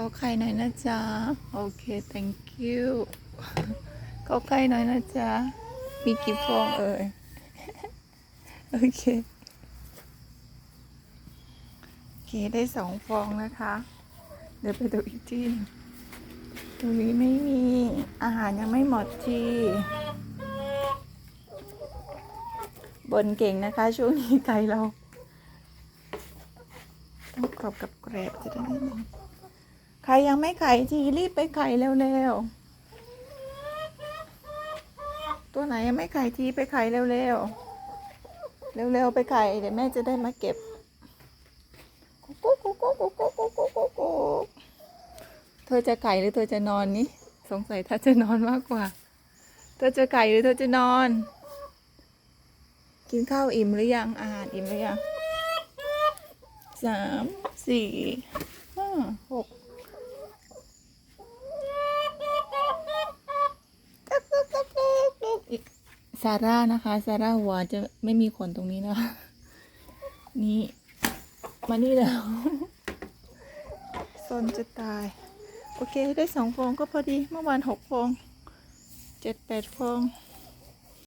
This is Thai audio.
ก็ไข่หน่อยนะจ๊ะ โอเค thank you ก็ไข่หน่อยนะจ๊ะ มีกี่ฟองเอ่ย โอเค โอเค ได้สองฟองนะคะ เดี๋ยวไปดูอีกที่ตรงนี้ไม่มี อาหารยังไม่หมดทีบนเก่งนะคะ ช่วงนี้ไก่เรา ต้องกรอบกับแกรบจะได้นิดนึง ใครยังไม่ไข่ทีรีบไปไข่เร็วๆ ตัวไหนยังไม่ไข่ทีไปไข่เร็วๆ เร็วๆไปไข่เดี๋ยวแม่จะได้มาเก็บกุ๊กกุ๊กกุ๊กกุ๊กกุ๊กกุ๊กกุ๊กกุ๊กกุ๊กกุ๊กเธอจะไก่หรือเธอจะนอนนี่สงสัยถ้าจะนอนมากกว่า เธอจะไก่หรือเธอจะนอน กินข้าวอิ่มหรือยังอาหารอิ่มหรือยังสามสี่ห้าหกอีก ซาร่านะคะซาร่าหัวจะไม่มีขนตรงนี้นะคะ นี่มานี่แล้วซนจะตาย โอเคได้สองฟองก็พอดีเมื่อวานหกฟองเจ็ดแปดฟอง